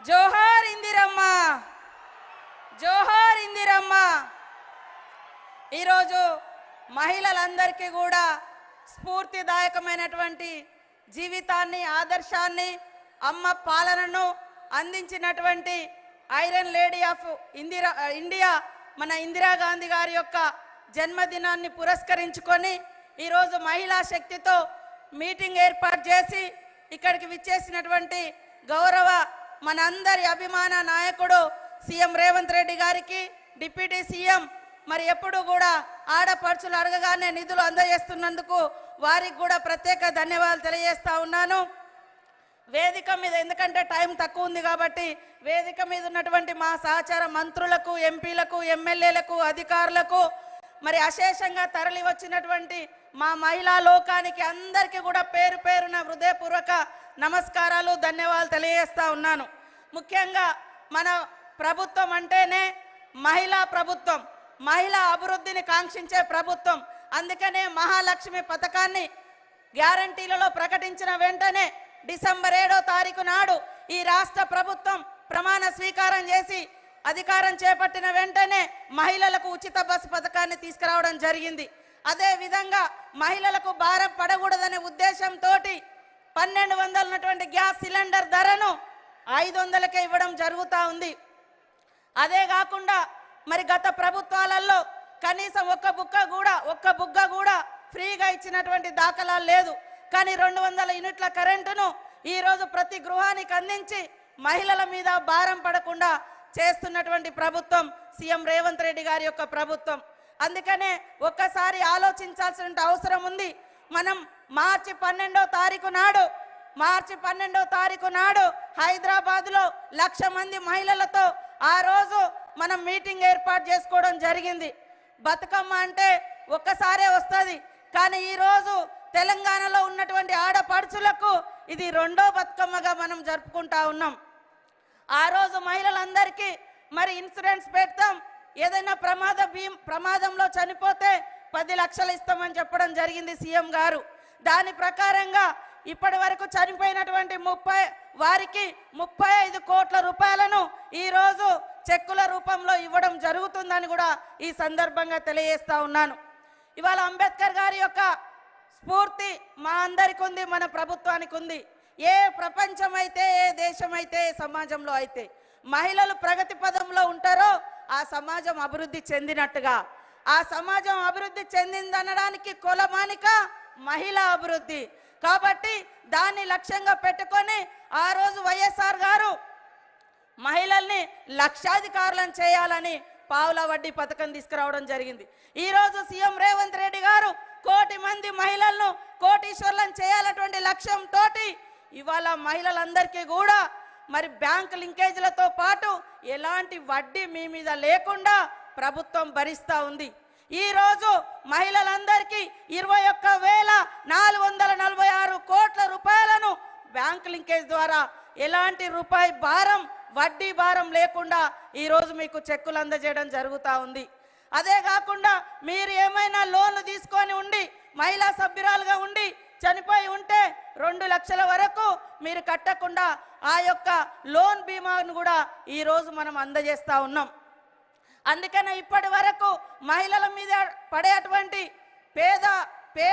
జోహార్ ఇందిరమ్మ. జోహార్ ఇందిరమ్మ. ఈరోజు మహిళలందరికీ కూడా స్ఫూర్తిదాయకమైనటువంటి జీవితాన్ని ఆదర్శాన్ని అమ్మ పాలనను అందించినటువంటి iron lady of Indira India మన ఇందిరాగాంధీ గారి యొక్క జన్మదినాన్ని పురస్కరించుకొని ఈరోజు మహిళా శక్తితో మీటింగ్ ఏర్పాటు చేసి ఇక్కడికి విచ్చేసినటువంటి గౌరవ మనందరి అభిమాన నాయకుడు సీఎం రేవంత్ రెడ్డి గారికి డిప్యూటీ సీఎం మరి ఎప్పుడు కూడా ఆడపడుచులు అడగగానే నిధులు అందజేస్తున్నందుకు వారికి కూడా ప్రత్యేక ధన్యవాదాలు తెలియజేస్తా ఉన్నాను. వేదిక మీద ఎందుకంటే టైం తక్కువ ఉంది కాబట్టి వేదిక మీద ఉన్నటువంటి మా సహచార మంత్రులకు ఎంపీలకు ఎమ్మెల్యేలకు అధికారులకు మరి అశేషంగా తరలి వచ్చినటువంటి మా మహిళా లోకానికి అందరికీ కూడా పేరు పేరున హృదయపూర్వక నమస్కారాలు ధన్యవాదాలు తెలియజేస్తా ఉన్నాను. ముఖ్యంగా మన ప్రభుత్వం అంటేనే మహిళా ప్రభుత్వం మహిళా అభివృద్ధిని కాంక్షించే ప్రభుత్వం. అందుకనే మహాలక్ష్మి పథకాన్ని గ్యారంటీలలో ప్రకటించిన వెంటనే డిసెంబర్ ఏడో తారీఖు నాడు ఈ రాష్ట్ర ప్రభుత్వం ప్రమాణ స్వీకారం చేసి అధికారం చేపట్టిన వెంటనే మహిళలకు ఉచిత బస్సు పథకాన్ని తీసుకురావడం జరిగింది. అదే విధంగా మహిళలకు భారం పడకూడదనే ఉద్దేశంతో పన్నెండు వందలు ఉన్నటువంటి గ్యాస్ సిలిండర్ ధరను ఐదు వందలకే ఇవ్వడం జరుగుతూ ఉంది. అదే కాకుండా మరి గత ప్రభుత్వాలలో కనీసం ఒక్క బుక్క కూడా ఒక్క బుగ్గ కూడా ఫ్రీగా ఇచ్చినటువంటి దాఖలాలు లేదు. కానీ రెండు వందల యూనిట్ల కరెంటును ఈరోజు ప్రతి గృహానికి అందించి మహిళల మీద భారం పడకుండా చేస్తున్నటువంటి ప్రభుత్వం సీఎం రేవంత్ రెడ్డి గారి యొక్క ప్రభుత్వం. అందుకనే ఒక్కసారి ఆలోచించాల్సిన అవసరం ఉంది. మనం మార్చి పన్నెండో తారీఖు నాడు మార్చి పన్నెండో తారీఖు నాడు హైదరాబాద్లో లక్ష మంది మహిళలతో ఆ రోజు మనం మీటింగ్ ఏర్పాటు చేసుకోవడం జరిగింది. బతుకమ్మ అంటే ఒక్కసారే వస్తుంది. కానీ ఈ రోజు తెలంగాణలో ఉన్నటువంటి ఆడపడుచులకు ఇది రెండో బతుకమ్మగా మనం జరుపుకుంటా ఉన్నాం. ఆ రోజు మహిళలందరికీ మరి ఇన్సూరెన్స్ పెడతాం. ఏదైనా ప్రమాద భీం ప్రమాదంలో చనిపోతే పది లక్షలు ఇస్తామని చెప్పడం జరిగింది సీఎం గారు. దాని ప్రకారంగా ఇప్పటి వరకు చనిపోయినటువంటి ముప్పై వారికి ముప్పై ఐదు కోట్ల రూపాయలను ఈరోజు చెక్కుల రూపంలో ఇవ్వడం జరుగుతుందని కూడా ఈ సందర్భంగా తెలియజేస్తా ఉన్నాను. ఇవాళ అంబేద్కర్ గారి యొక్క స్ఫూర్తి మా అందరికి ఉంది మన ప్రభుత్వానికి ఉంది. ఏ ప్రపంచం అయితే ఏ దేశం అయితే ఏ సమాజంలో అయితే మహిళలు ప్రగతి పదంలో ఉంటారో ఆ సమాజం అభివృద్ధి చెందినట్టుగా ఆ సమాజం అభివృద్ధి చెందిందనడానికి కులమానిక మహిళా అభివృద్ధి. కాబట్టి దాన్ని లక్ష్యంగా పెట్టుకొని ఆ రోజు వైఎస్ఆర్ గారు మహిళల్ని లక్షాధికారులను చేయాలని పావుల వడ్డీ పథకం తీసుకురావడం జరిగింది. ఈరోజు సీఎం రేవంత్ రెడ్డి గారు కోటి మంది మహిళలను కోటీశ్వర్లను చేయాలటువంటి లక్ష్యంతో ఇవాళ మహిళలందరికీ కూడా మరి బ్యాంక్ లింకేజీలతో పాటు ఎలాంటి వడ్డీ మీ మీద లేకుండా ప్రభుత్వం భరిస్తూ ఉంది. ఈ రోజు మహిళలందరికీ ఇరవై ఒక్క వేల నాలుగు వందల నలభై ఆరు కోట్ల రూపాయలను బ్యాంక్ లింకేజ్ ద్వారా ఎలాంటి రూపాయి భారం వడ్డీ భారం లేకుండా ఈరోజు మీకు చెక్కులు అందజేయడం జరుగుతూ ఉంది. అదే కాకుండా మీరు ఏమైనా లోన్లు తీసుకొని ఉండి మహిళా సభ్యురాలుగా ఉండి చనిపోయి ఉంటే రెండు లక్షల వరకు మీరు కట్టకుండా ఆ యొక్క లోన్ బీమాను కూడా ఈ రోజు మనం అందజేస్తూ ఉన్నాం. అందుకనే ఇప్పటి వరకు మహిళల మీద పడేటువంటి పేద పేద